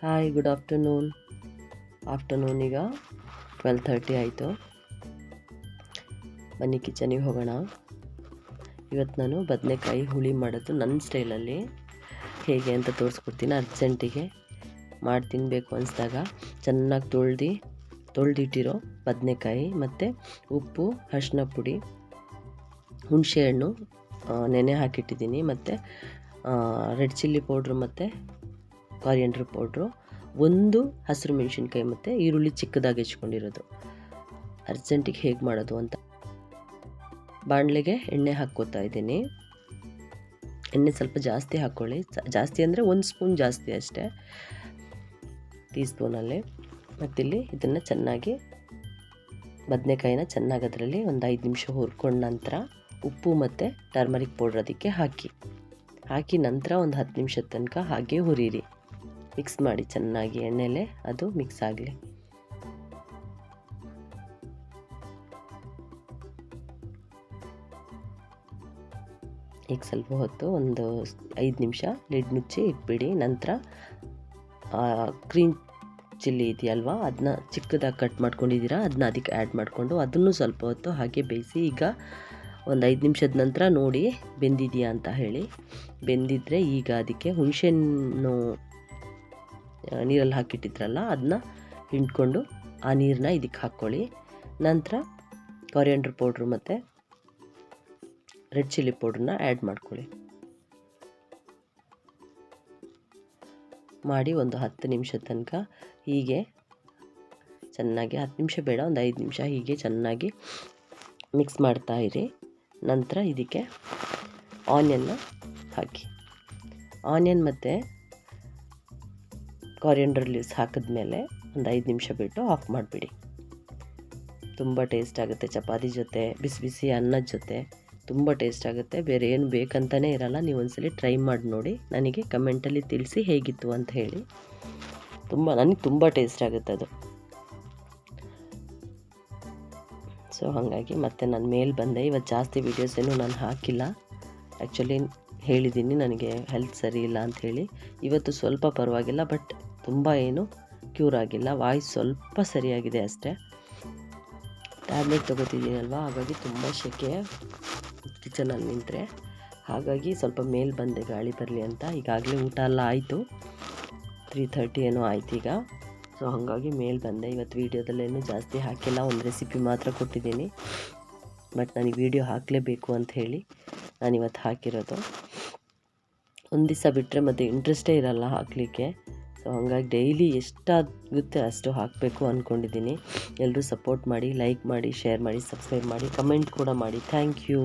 Hi good afternoon afternoon ಈಗ twelve thirty ಆಯಿತು. ಬನ್ನಿ ಕಿಚನಿಗೆ ಹೋಗೋಣ. ಇವತ್ತು ನಾನು ಬದನೆಕಾಯಿ ಹುಳಿ ಮಾಡೋದು ನನ್ನ ಸ್ಟೈಲಲ್ಲಿ ಹೇಗೆ ಅಂತ ತೋರಿಸ್ಕೊಡ್ತೀನಿ ಅರ್ಜೆಂಟಿಗೆ ಮಾಡಿ ತಿನ್ನಬೇಕು ಅನಿಸಿದಾಗ. ಚೆನ್ನಾಗಿ ತೊಳ್ದು, ತೊಳೆದಿಟ್ಟಿರೋ ಬದನೆಕಾಯಿ ಮತ್ತು ಉಪ್ಪು ಅರಿಶಿನ ಪುಡಿ, ಹುಣಸೆ ಹಣ್ಣು ನೆನೆ ಹಾಕಿಟ್ಟಿದ್ದೀನಿ ಮತ್ತು ರೆಡ್ ಚಿಲ್ಲಿ ಪೌಡ್ರು ಮತ್ತು ಕಾರಿಯಂಡ್ರ್ ಪೌಡ್ರು ಒಂದು ಹಸಿರು ಮೆಣಸಿನ್ಕಾಯಿ ಮತ್ತು ಈರುಳ್ಳಿ ಚಿಕ್ಕದಾಗಿ ಹೆಚ್ಕೊಂಡಿರೋದು. ಅರ್ಜೆಂಟಿಗೆ ಹೇಗೆ ಮಾಡೋದು ಅಂತ ಬಾಣಲೆಗೆ ಎಣ್ಣೆ ಹಾಕ್ಕೋತಾ ಇದ್ದೀನಿ. ಎಣ್ಣೆ ಸ್ವಲ್ಪ ಜಾಸ್ತಿ ಹಾಕ್ಕೊಳ್ಳಿ ಜಾಸ್ತಿ ಅಂದರೆ ಒಂದು ಸ್ಪೂನ್ ಜಾಸ್ತಿ ಅಷ್ಟೇ. ಟೀ ಸ್ಪೂನಲ್ಲಿ ಮತ್ತಿಲ್ಲಿ ಇದನ್ನು ಚೆನ್ನಾಗಿ ಬದನೆಕಾಯಿನ ಚೆನ್ನಾಗಿ ಅದರಲ್ಲಿ ಒಂದು ಐದು ನಿಮಿಷ ಹುರ್ಕೊಂಡ ನಂತರ ಉಪ್ಪು ಮತ್ತು ಟರ್ಮರಿಕ್ ಪೌಡ್ರ್ ಅದಕ್ಕೆ ಹಾಕಿ. ಹಾಕಿ ನಂತರ ಒಂದು ಹತ್ತು ನಿಮಿಷದ ತನಕ ಹಾಗೆ ಹುರಿರಿ. ಮಿಕ್ಸ್ ಮಾಡಿ ಚೆನ್ನಾಗಿ ಎಣ್ಣೆಲೆ ಅದು ಮಿಕ್ಸ್ ಆಗಲಿ. ಈಗ ಸ್ವಲ್ಪ ಹೊತ್ತು ಒಂದು ಐದು ನಿಮಿಷ ಲಿಡ್ ಮುಚ್ಚಿ ಇಟ್ಬಿಡಿ. ನಂತರ ಕ್ರೀಮ್ ಚಿಲ್ಲಿ ಇದೆಯಲ್ವಾ ಅದನ್ನ ಚಿಕ್ಕದಾಗಿ ಕಟ್ ಮಾಡ್ಕೊಂಡಿದ್ದೀರಾ ಅದನ್ನ ಅದಕ್ಕೆ ಆ್ಯಡ್ ಮಾಡಿಕೊಂಡು ಅದನ್ನು ಸ್ವಲ್ಪ ಹೊತ್ತು ಹಾಗೆ ಬೇಯಿಸಿ, ಈಗ ಒಂದು ಐದು ನಿಮಿಷದ ನಂತರ ನೋಡಿ ಬೆಂದಿದೆಯಾ ಅಂತ ಹೇಳಿ. ಬೆಂದಿದ್ದರೆ ಈಗ ಅದಕ್ಕೆ ಹುಣಸೆಹಣ್ಣು ನೀರಲ್ಲಿ ಹಾಕಿಟ್ಟಿದ್ರಲ್ಲ ಅದನ್ನ ಹಿಂಡ್ಕೊಂಡು ಆ ನೀರನ್ನ ಇದಕ್ಕೆ ಹಾಕ್ಕೊಳ್ಳಿ. ನಂತರ ಕೊರಿಯಂಡ್ರ್ ಪೌಡ್ರು ಮತ್ತು ರೆಡ್ ಚಿಲ್ಲಿ ಪೌಡ್ರನ್ನ ಆ್ಯಡ್ ಮಾಡ್ಕೊಳ್ಳಿ. ಮಾಡಿ ಒಂದು ಹತ್ತು ನಿಮಿಷ ತನಕ ಹೀಗೆ ಚೆನ್ನಾಗಿ, ಹತ್ತು ನಿಮಿಷ ಬೇಡ, ಒಂದು ಐದು ನಿಮಿಷ ಹೀಗೆ ಚೆನ್ನಾಗಿ ಮಿಕ್ಸ್ ಮಾಡ್ತಾ ಇರಿ. ನಂತರ ಇದಕ್ಕೆ ಆನಿಯನ್ನ ಹಾಕಿ. ಆನಿಯನ್ ಮತ್ತು ಕಾರಿಯಂಡರ್ ಲೀವ್ಸ್ ಹಾಕಿದ್ಮೇಲೆ ಒಂದು ಐದು ನಿಮಿಷ ಬಿಟ್ಟು ಆಫ್ ಮಾಡಿಬಿಡಿ. ತುಂಬ ಟೇಸ್ಟ್ ಆಗುತ್ತೆ ಚಪಾತಿ ಜೊತೆ, ಬಿಸಿ ಬಿಸಿ ಅನ್ನದ ಜೊತೆ. ತುಂಬ ಟೇಸ್ಟ್ ಆಗುತ್ತೆ. ಬೇರೆ ಏನು ಬೇಕಂತಲೇ ಇರಲ್ಲ. ನೀವು ಒಂದ್ಸಲಿ ಟ್ರೈ ಮಾಡಿ ನೋಡಿ. ನನಗೆ ಕಮೆಂಟಲ್ಲಿ ತಿಳಿಸಿ ಹೇಗಿತ್ತು ಅಂತ ಹೇಳಿ. ತುಂಬ, ನನಗೆ ತುಂಬ ಟೇಸ್ಟ್ ಆಗುತ್ತೆ ಅದು. ಸೊ ಹಾಗಾಗಿ ಮತ್ತೆ ನಾನು ಮೇಲೆ ಬಂದೆ. ಇವತ್ತು ಜಾಸ್ತಿ ವೀಡಿಯೋಸ್ ಏನು ನಾನು ಹಾಕಿಲ್ಲ. ಆ್ಯಕ್ಚುಲಿ ಹೇಳಿದ್ದೀನಿ ನನಗೆ ಹೆಲ್ತ್ ಸರಿ ಇಲ್ಲ ಅಂಥೇಳಿ ಇವತ್ತು ಸ್ವಲ್ಪ ಪರವಾಗಿಲ್ಲ ಬಟ್ ತುಂಬ ಏನು ಕ್ಯೂರ್ ಆಗಿಲ್ಲ. ವಾಯ್ಸ್ ಸ್ವಲ್ಪ ಸರಿಯಾಗಿದೆ ಅಷ್ಟೇ. ಟ್ಯಾಬ್ಲೆಟ್ ತೊಗೋತಿದ್ದೀನಲ್ವ ಹಾಗಾಗಿ ತುಂಬ ಶೆಕೆ. ಕಿಚನಲ್ಲಿ ನಿಂತರೆ. ಹಾಗಾಗಿ ಸ್ವಲ್ಪ ಮೇಲೆ ಬಂದೆ, ಗಾಳಿ ಬರಲಿ ಅಂತ. ಈಗಾಗಲೇ ಊಟ ಎಲ್ಲ ಆಯಿತು. ತ್ರೀ ಥರ್ಟಿ ಏನೋ ಆಯ್ತು ಈಗ. ಸೊ ಹಾಗಾಗಿ ಮೇಲೆ ಬಂದೆ. ಇವತ್ತು ವೀಡಿಯೋದಲ್ಲೇನು ಜಾಸ್ತಿ ಹಾಕಿಲ್ಲ. ಒಂದು ರೆಸಿಪಿ ಮಾತ್ರ ಕೊಟ್ಟಿದ್ದೀನಿ. ಬಟ್ ನನಗೆ ವೀಡಿಯೋ ಹಾಕಲೇಬೇಕು ಅಂತ ಹೇಳಿ ನಾನು ಇವತ್ತು ಹಾಕಿರೋದು. ಒಂದು ದಿವಸ ಬಿಟ್ಟರೆ ಮತ್ತು ಇಂಟ್ರೆಸ್ಟೇ ಇರಲ್ಲ ಹಾಕಲಿಕ್ಕೆ. ಸೊ ಹಾಗಾಗಿ ಡೈಲಿ ಎಷ್ಟಾಗುತ್ತೆ ಅಷ್ಟು ಹಾಕಬೇಕು ಅಂದ್ಕೊಂಡಿದ್ದೀನಿ ಎಲ್ಲರೂ ಸಪೋರ್ಟ್ ಮಾಡಿ, ಲೈಕ್ ಮಾಡಿ, ಶೇರ್ ಮಾಡಿ, ಸಬ್ಸ್ಕ್ರೈಬ್ ಮಾಡಿ, ಕಮೆಂಟ್ ಕೂಡ ಮಾಡಿ. Thank you.